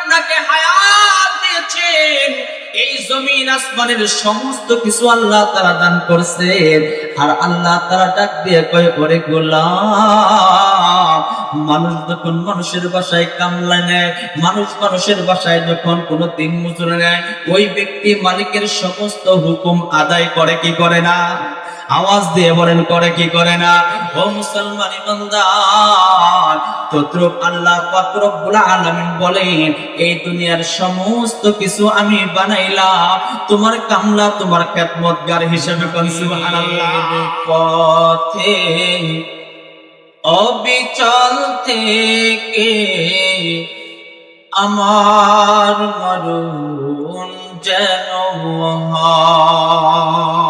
আপনাকে হায়াত দিয়েছেন। এই জমিন আসমানের সমস্ত কিছু আল্লাহ তারা দান করছেন। আর আল্লাহ তারা ডাক দিয়ে কয়ে করে গোলাম, মানুষ যখন মানুষের বাসায় কামলা নেয়, মানুষ মানুষের বাসায় যখন কোনো দিন মজুরি নেয়, ওই ব্যক্তি মালিকের সমস্ত হুকুম আদায় করে কি করে না? আওয়াজ দিয়ে বলেন, করে কি করে না? ও মুসলমান ইমানদার, তদ্রুপ আল্লাহ রব্বুল আলামিন বলেন, এই দুনিয়ার সমস্ত কিছু আমি বানাইলাম, তোমার কামলা তোমার খেদমতগার হিসেবে কোন সুবহানাল্লাহ। পথে, অবিচল থেকে আমার মরুন যেন হয়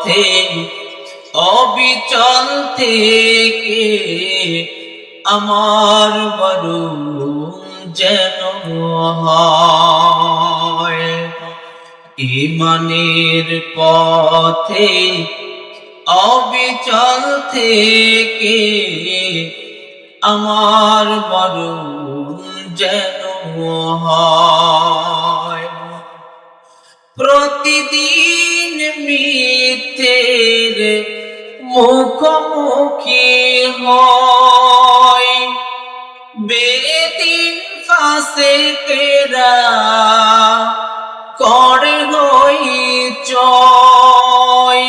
পথে অবিচল থেকে আমার বড় যেন ইমানের পথে অবিচল থেকে আমার বড় যেন প্রতিদিন মিথ্যের মুখোমুখি হয়। বেদিন ফাঁসে তেরা করে হই চয়।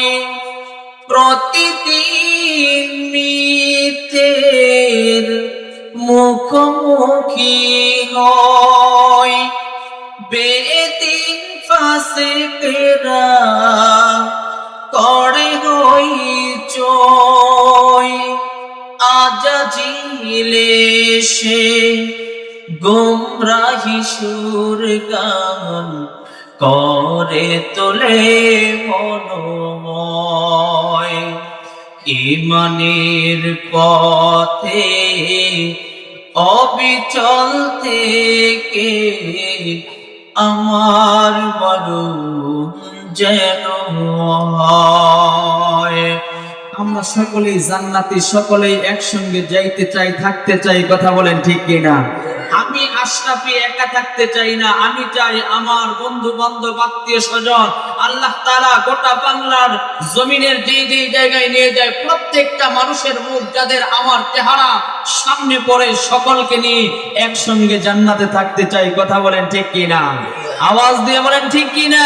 প্রতিদিন মিথ্যের মুখোমুখি হয়। বেদিন ফাঁসে তেরা সে গোমরাহি সুর গান করে তোলে মনোময়। ইমানের পথে অবিচল থেকে আমার বড় যেন হয়। আমরা সকলেই জান্নাতি, সকলেই একসঙ্গে যাইতে চাই, থাকতে চাই, কথা বলেন ঠিক কিনা? আমি আশরাফি একা থাকতে চাই না, আমি চাই আমার বন্ধু বান্ধব আত্মীয় স্বজন, আল্লাহ তারা গোটা বাংলার জমিনের যে যে জায়গায় নিয়ে যায়, প্রত্যেকটা মানুষের মুখ যাদের আমার চেহারা সামনে পড়ে, সকলকে নিয়ে একসঙ্গে জান্নাতে থাকতে চাই, কথা বলেন ঠিক কিনা? আওয়াজ দিয়ে বলেন ঠিক কিনা?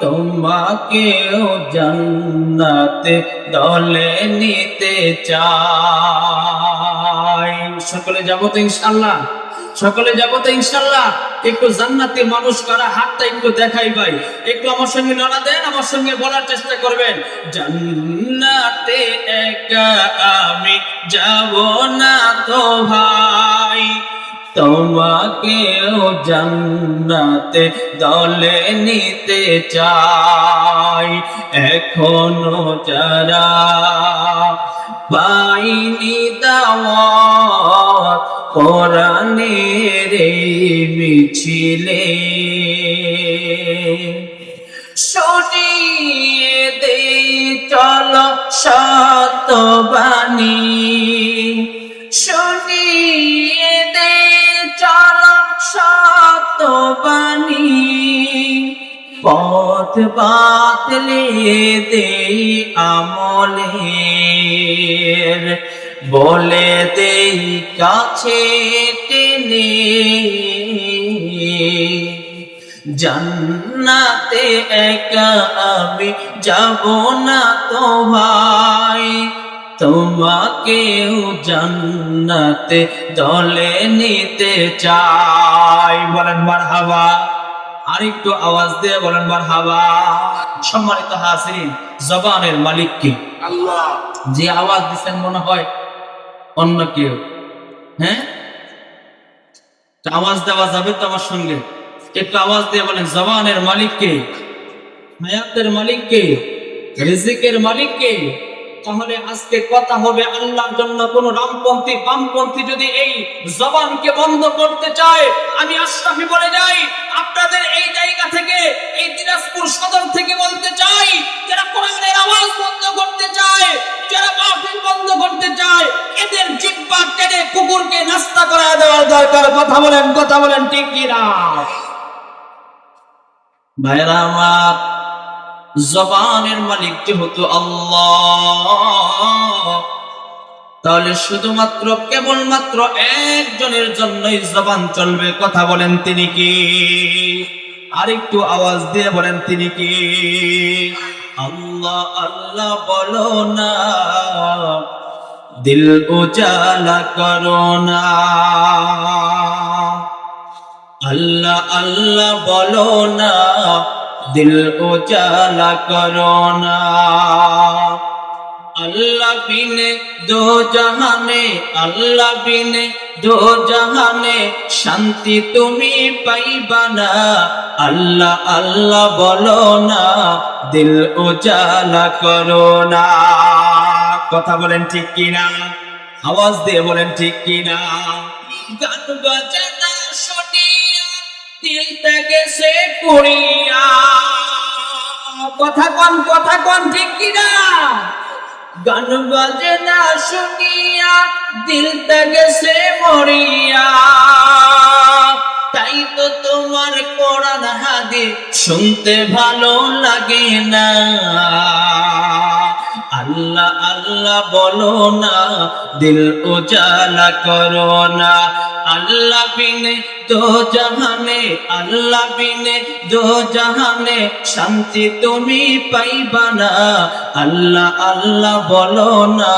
তোমাকেও জান্নাতে দলে নিতে চাই। সকলে যাব তো ইনশাল্লাহ সকলে যাব তো ইনশাল্লাহ একটু জান্নাতে মানুষ করা? হাতটা একটু দেখাই ভাই। একটু আমার সঙ্গে লড়া দেন, আমার সঙ্গে বলার চেষ্টা করবেন। জান্নাতে একা আমি যাব না তো ভাই। তোমাকেও জান্নাতে দলে নিতে চাই। এখনও যারা পাইনি দাওয়াত, কোরআনের মিছিলে সরিয়ে দে, চল শতবাণী সরিয়ে পথ বাতলে দেই আমলের। বলে দেই কাছে টেনে। জান্নাতে একা আমি যাব না তো ভাই তোমাকেও জান্নাতে দলে নিতে চাই। বলেন মার হাওয়া আর একটু আওয়াজ দিয়ে বলেন মার হাওয়া সম্মানিত হাসিন জবানের মালিক কি? আল্লাহ। যে আওয়াজ দিচ্ছেন মনে হয় অন্য কেউ। হ্যাঁ? আওয়াজ দেওয়া যাবে তো আমার সঙ্গে? একটু আওয়াজ দিয়ে বলেন জবানের মালিক কে? হায়াতের মালিক কে? রিজিকের মালিক কে? তাহলে আজকে কথা হবে আল্লাহর জন্য। কোন রামপন্থী, বামপন্থী যদি এই জবানকে বন্ধ করতে চায়, আমি আশরাফি বলে যাই, আপনাদের এই জায়গা থেকে, এই দিনাজপুর সদর থেকে বলতে চাই, যারা কোরআনের আওয়াজ বন্ধ করতে চায়, যারা মাহফিল বন্ধ করতে চায়, এদের জিব্বা টেনে কুকুরকে নাস্তা করা দেওয়ার দরকার। কথা বলেন কথা বলেন, ঠিক কিনা? ভাইরা আমার জবানের মালিক যেহেতু আল্লাহ। তাহলে শুধুমাত্র, কেবলমাত্র একজনের জন্যই জবান চলবে, কথা বলেন তিনি কি? আরেকটু আওয়াজ দিয়ে বলেন তিনি কি? আল্লাহ আল্লাহ বলো না, দিল উজালা করো না। আল্লাহ আল্লাহ বলো না দিল উজালা করো না আল্লাহ বিনে দো জাহানে, আল্লাহ বিনে দো জাহানে, শান্তি তুমি পাইবা না। আল্লাহ আল্লাহ বলো না, দিল উজালা করো না কথা বলেন ঠিক কিনা? আওয়াজ দিয়ে বলেন ঠিক কিনা? গান বাজানা দিল থেকে সে পুড়িয়া। কথা কন কথা কন, ঠিক কিনা? গান বাজনা শুনিয়া দিল থেকে সে মরিয়া। তাই তো তোমার কোরআন হাদি শুনতে ভালো লাগে না। আল্লাহ আল্লাহ বলো না, দিল উজালা করো না। আল্লাহ বিনে দো জাহানে, আল্লাহ বিনে দো জাহানে, শান্তি তুমি পাইবা না। আল্লাহ আল্লাহ বলো না,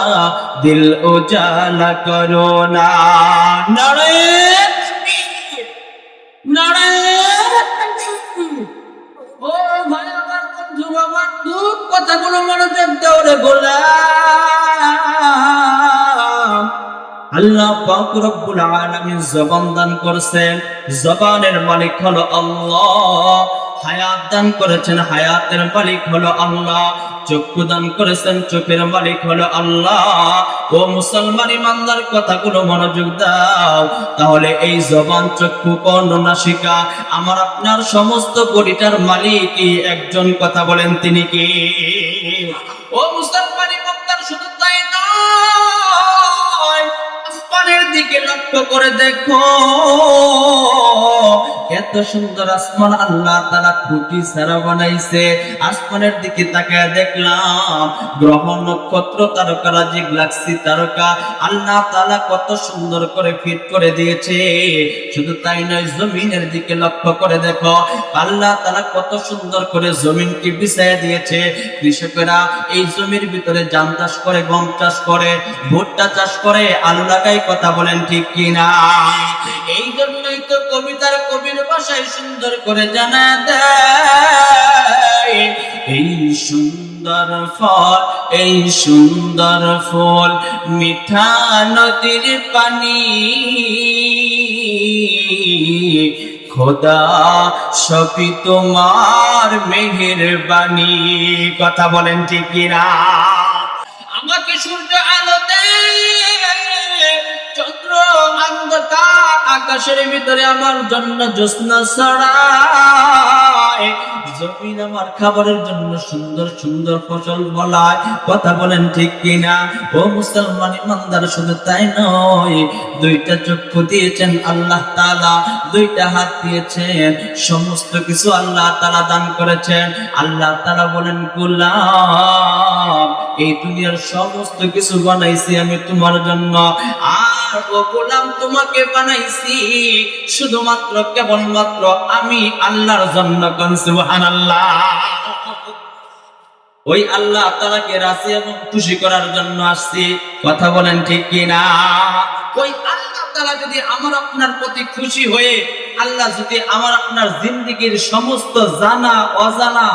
দিল উজালা করো না। নারে নারে কথাগুলো মনোযোগ দাও রে আল্লাহ পাক রব্বুল আলামিন জবান দান করছেন। জবানের মালিক হলো আল্লাহ। হায়াত দান করেছেন, হায়াতের মালিক হলো আল্লাহ। চক্ষু দান করেছেন, চোখের মালিক হলো আল্লাহ। ও মুসলমান ইমানদার, কথাগুলো মনোযোগ দাও। তাহলে এই জবান, চক্ষু, কর্ণ, নাসিকা আমার আপনার সমস্ত বডিটার মালিক একজন কথা বলেন তিনি কি? ও মুসলমান আসমানের দিকে লক্ষ্য করে দেখো, এত সুন্দর আসমান আল্লাহ তালা খুঁটি ছাড়া বানাইছে। আসমানের দিকে তাকায় দেখলাম, গ্রহ, নক্ষত্র তারকারাজি গ্লাক্সি তারকা, আল্লাহ তালা কত সুন্দর করে ফিট করে দিয়েছে। শুধু তাই নয়, জমিনের দিকে লক্ষ্য করে দেখো, আল্লাহ তালা কত সুন্দর করে জমিনকে বিছায় দিয়েছে। কৃষকেরা এই জমির ভিতরে জাম চাষ করে, গম চাষ করে, ভুট্টা চাষ করে, আলু লাগাই কথা বলেন ঠিক কিনা? এই জন্যই তো কবিতার কবির ভাষায় সুন্দর করে জানা দেয়। এই সুন্দর ফল, এই সুন্দর ফুল মিঠা নদীর পানি। খোদা, সবই তোমার মেহের মেহেরবানি। কথা বলেন ঠিক কিনা? আমাকে সূর্য আকাশের ভিতরে আমার জন্য জ্যোৎস্না ছড়ায় ফলায় জমিন আমার খাবারের জন্য সুন্দর সুন্দর ফসল ফলায় কথা বলেন ঠিক কিনা? ও মুসলমান ইমানদার, শুধু তাই নয়, দুইটা চক্ষু দিয়েছেন আল্লাহ তাআলা, দুইটা হাত দিয়েছেন, সমস্ত কিছু আল্লাহ তাআলা দান করেছেন। আল্লাহ তাআলা বলেন, গোলাম, এই দুনিয়ার সমস্ত কিছু বানাইছি আমি তোমার জন্য। আর ও গোলাম তোমাকে বানাইছি শুধুমাত্র, কেবলমাত্র আমি আল্লাহর জন্য কোন সুবহানাল্লাহ। ওই আল্লাহ এবং খুশি করার জন্য কথা বলেন ঠিক কিনা? ওই আল্লাহ যদি আমার আপনার প্রতি খুশি হয়ে, আল্লাহ যদি আমার আপনার জিন্দিগির সমস্ত জানা, অজানা,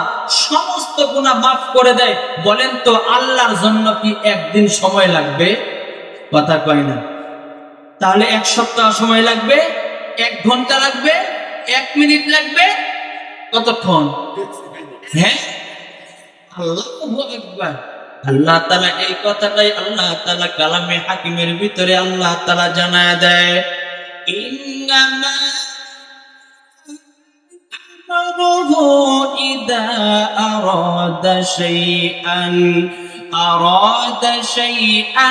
সমস্ত গুণা মাফ করে দেয়, বলেন তো আল্লাহর জন্য কি একদিন সময় লাগবে? কথা কয় না। তাহলে এক সপ্তাহ সময় লাগবে, এক ঘণ্টা লাগবে, এক মিনিট লাগবে কতক্ষণ হ্যাঁ আল্লাহু আকবার। আল্লাহ তালা এই কথাটাই আল্লাহ তালা কালামে হাকিমের ভিতরে আল্লাহ তালা জানায় দেয় ইন্নামা أمره إذا أراد شيئا أراد شيئا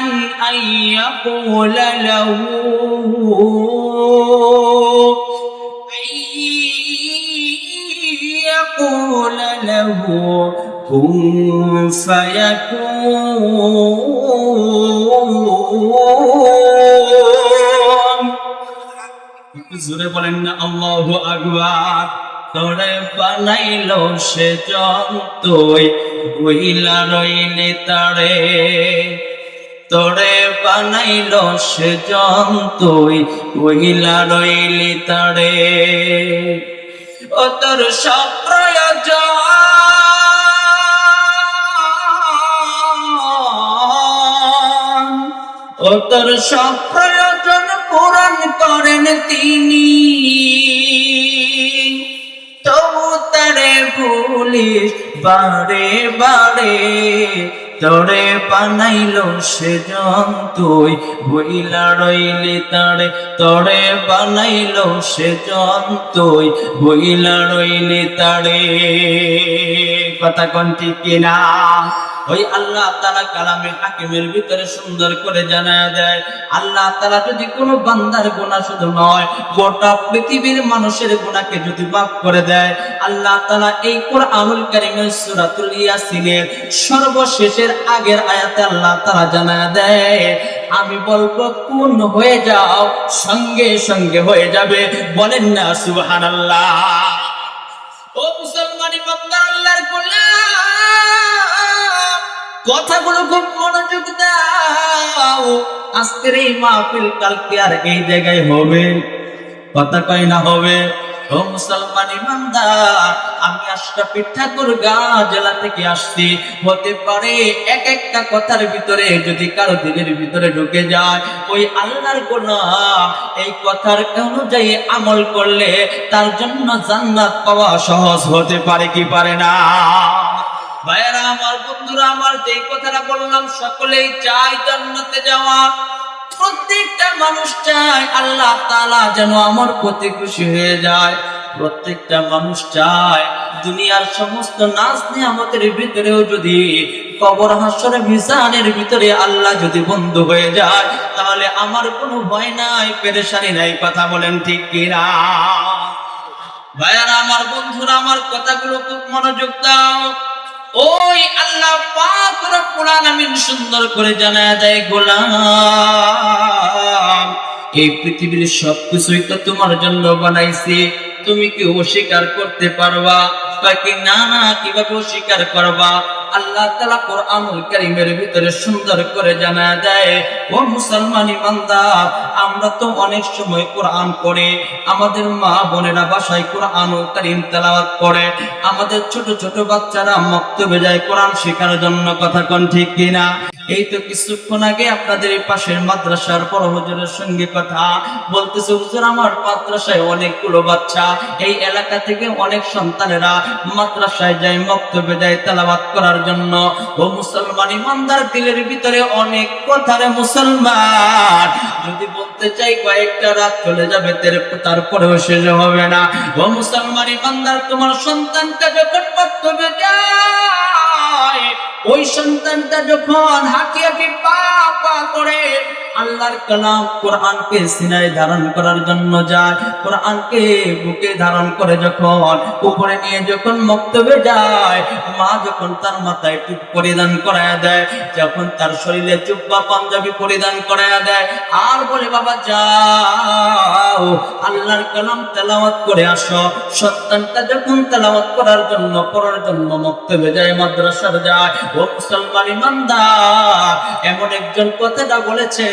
أن يقول له له كن فيكون জোরে বলেন না আল্লাহ আকবার তোরে বানাইলো সে জন্তই বইলা রইলে তারে তোরে বানাইলো সে জন্তই বইলা রইলি তারে ও তোর সব প্রয়োজন ও তোর সব প্রয়োজন পূরণ করেন তিনি। তবু তারে ভুলিস বারে বারে, তোরে বানাইলো সে জন্তুই। বইলা রইলি তারে, তোরে বানাইলো সে জন্তুই। বইলা রইলি তারে। কথা কোন ঠিক কিনা? ওই আল্লাহ তালা কালামে হাকিমের ভিতরে সুন্দর করে জানা দেয়, আল্লাহ তালা যদি কোনো বান্দার গুণা শুধু নয়, গোটা পৃথিবীর মানুষের গুণাকে যদি মাফ করে দেয়, আল্লাহ তালা এই কোরআনুল কারিমের সূরাতুল ইয়াসিনের সর্বশেষের আগের আয়াতে আল্লাহ তালা জানা দেয়, আমি বলব কোন হয়ে যাও, সঙ্গে সঙ্গে হয়ে যাবে, বলেন না সুবহানাল্লাহ। ও মুসলমানি বান্দা, আল্লাহর গোলাম কথাগুলো খুব মনোযোগ দাও। আজকের এই মাহফিল কালকে আর এই জায়গায় হবে। কথা কয় না হবে? ও মুসলমান ইমানদার, আমি ঠাকুরগা জেলা থেকে আসছি। হতে পারে এক একটা কথার ভিতরে যদি কারও দিলের ভিতরে ঢুকে যায়, ওই আল্লাহর গোলাম এই কথার অনুযায়ী আমল করলে তার জন্য জান্নাত পাওয়া সহজ হতে পারে কি পারে না? ভাইয়েরা আমার, বন্ধুরা আমার যে কথাটা বললাম, সকলেই চাই জান্নাতে যাওয়া। প্রত্যেকটা মানুষ চায় আল্লাহ তাআলা যেন আমার প্রতি খুশি হয়ে যায়। প্রত্যেকটা মানুষ চায় দুনিয়ার সমস্ত নাচ নিয়ে নিয়ামতের ভিতরেও যদি, কবর, হাসর, মিজানের ভিতরে আল্লাহ যদি বন্ধ হয়ে যায়, তাহলে আমার কোনো ভয় নাই, পেরেশানি নাই, কথা বলেন ঠিক কিনা? ভাইয়ারা আমার, বন্ধুরা আমার, কথাগুলো খুব মনোযোগ দাও। ওই আল্লাহ পাক রব্বুল আলামিন সুন্দর করে জানায় দেয়, গোলাম, এই পৃথিবীর সবকিছুই তো তোমার জন্য বানাইছে। তুমি কি অস্বীকার করতে পারবা? বাকি না কীভাবে অস্বীকার করবা? আল্লাহ তালা করিমের ভিতরে সুন্দর করে জানা দেয়, ও আমরা তো অনেক সময় কোরআন পড়ে, আমাদের মা বোনেরা বাসায় কোরআনুল করিম তেলাওয়াত করে আমাদের ছোট ছোট বাচ্চারা মক্ত যায় কোরআন শেখার জন্য, কথা কন ঠিক কিনা? এই তো কিছুক্ষণ আগে আপনাদের পাশের মাদ্রাসার বড় হুজুরের সঙ্গে কথা বলতেছে, হুজুর, আমার মাদ্রাসায় অনেকগুলো বাচ্চা। এই এলাকা থেকে অনেক সন্তানেরা মাদ্রাসায় যায় মক্তবে যায় তেলাবাত করার জন্য। ও মুসলমান ইমানদার দিলের ভিতরে অনেক কথারে মুসলমান। যদি বলতে চাই কয়েকটা রাত চলে যাবে, তের- তারপরেও শেষ হবে না। ও মুসলমান ইমানদার, তোমার সন্তানটা যখন মক্তবে যায় ওই সন্তানটা যখন হাঁটি হাঁটি পা আল্লাহর কালাম কোরআনকে সিনায় ধারণ করার জন্য যায়। কোরআনকে বুকে ধারণ করে যখন, উপরে নিয়ে যখন মক্তবে যায়, মা যখন তার মাথায় টুপ পরিধান করায় দেয়, যখন তার শরীরে চুপ্পা পাঞ্জাবি পরিধান করায় দেয়, আর বলে, বাবা, যাও, আল্লাহর কালাম তেলাওয়াত করে আসো। সন্তানটা যখন তেলাওয়াত করার জন্য, পড়ার জন্য মক্তবে যায়, মাদ্রাসার যায়, ও মুসলমান ইমানদার, এমন একজন কথাটা বলেছে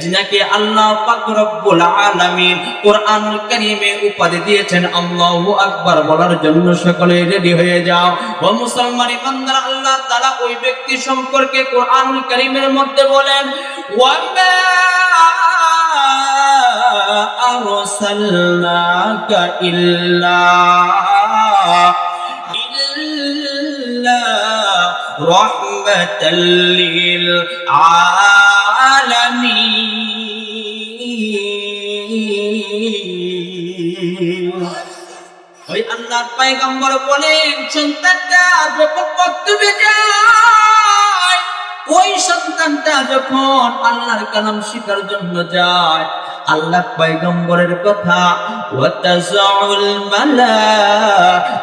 যিনাকে আল্লাহ পাক রব্বুল আলামিন কোরআনুল কারীমে উপাধি দিয়েছেন, আল্লাহু আকবার বলার জন্য সকলে রেডি হয়ে যাও। ও মুসলমান ইমানদার আল্লাহ তাআলা ওই ব্যক্তি সম্পর্কে কোরআনুল কারীমের মধ্যে বলেন, ওয়ামা আরসালনাকা ইল্লা ইল্লা রাহমাতাল লিল আলামিন ওই আল্লাহর পায়গম্বর বলেন, সন্তানটা যখন বক্তব্যে যায়, ওই সন্তানটা যখন আল্লাহর কালাম শিখার জন্য যায় আল্লাহ পায়গম্বরের কথা ওয়াতাজাউল মালাইকাতা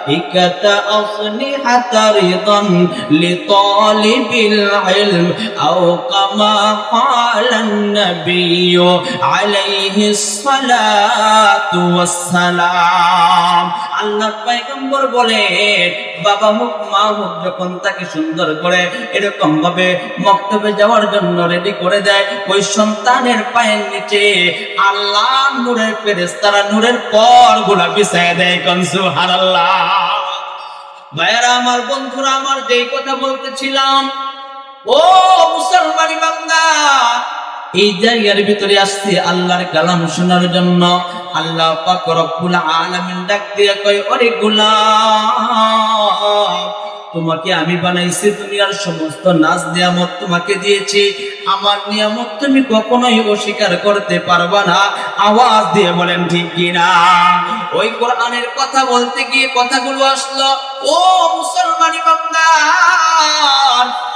আসনিহাতা রিদান লিতালিবিল ইলম আও কামা ক্বালান নাবিয়্যু আলাইহিস সালাতু ওয়াসসালাম আল্লাহ পায়গম্বর বলেন বাবা মুখ মা মুখ যখন তাকে সুন্দর করে এরকম ভাবে মক্তবে যাওয়ার জন্য রেডি করে দেয়, ওই সন্তানের পায়ের নিচে আল্লাহ নূরের ফেরেশতারা নূরের পর বিছায় দেয় কনসু ভাইয়ারা আমার বন্ধুরা, আমার যেই কথা বলতেছিলাম, ও মুসলমানি বান্দা, এই জায়গার ভিতরে আসছে আল্লাহর কালাম শোনার জন্য। আল্লাহ পাক রব্বুল আলামিন ডাক দিয়ে কয়, ওরে গোলাম তোমাকে আমি বানাইছি দুনিয়ার সমস্ত নাচ নিয়ামত তোমাকে দিয়েছি। আমার নিয়ামত তুমি কখনোই অস্বীকার করতে পারবা না। আওয়াজ দিয়ে বলেন, ঠিক কিনা ওই কোরআনের কথা বলতে গিয়ে কথাগুলো আসলো, ও মুসলমানি বান্দা,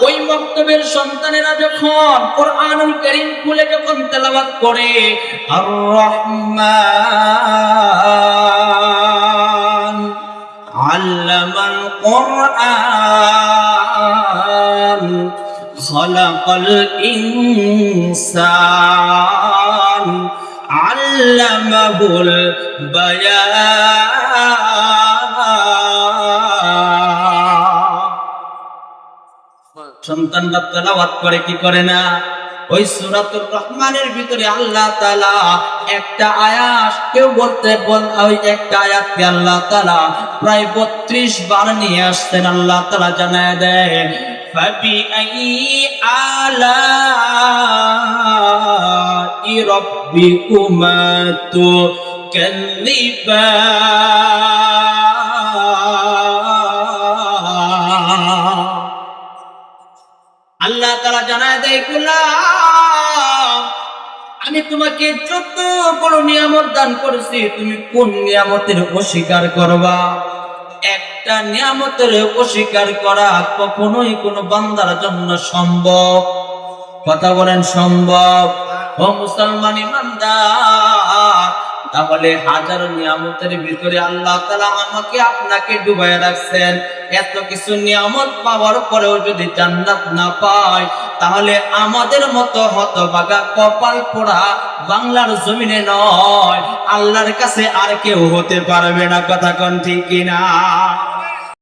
ওই মক্তবের সন্তানেরা যখন কোরআনুল করিম খুলে যখন তেলাওয়াত করে আর রহমান علم القرآن خلق الإنسان علمه البيان সন্তানরা তেলাওয়াত করে কি করে না ওই সূরাতুর রহমানের ভিতরে আল্লাহ তাআলা একটা আয়াত কেউ বলতে বল ওই একটা আয়াতকে আল্লাহ তাআলা প্রায় 32 বার নিয়ে আসতেন আল্লাহ তাআলা জানায় দেন فبأي آلاء ربكما تكذبان আল্লাহ তারা জানায় দেয় গোলাম আমি তোমাকে যত বড় নিয়ামত দান করেছি, তুমি কোন নিয়ামতের অস্বীকার করবা? একটা নিয়ামতের অস্বীকার করা কখনোই কোনো বান্দার জন্য সম্ভব। কথা বলেন, সম্ভব। ও মুসলমান ইমানদার। তাহলে হাজার নিয়ামতের ভিতরে আল্লাহ তালা আমাকে আপনাকে ডুবাই রাখছেন। এত কিছু নিয়ামত পাওয়ার পরেও যদি জান্নাত না পাই, তাহলে আমাদের মতো হতবাগা কপাল পোড়া বাংলার জমিনে নয়। আল্লাহর কাছে আর কেউ হতে পারবে না, কথা কন ঠিক কিনা?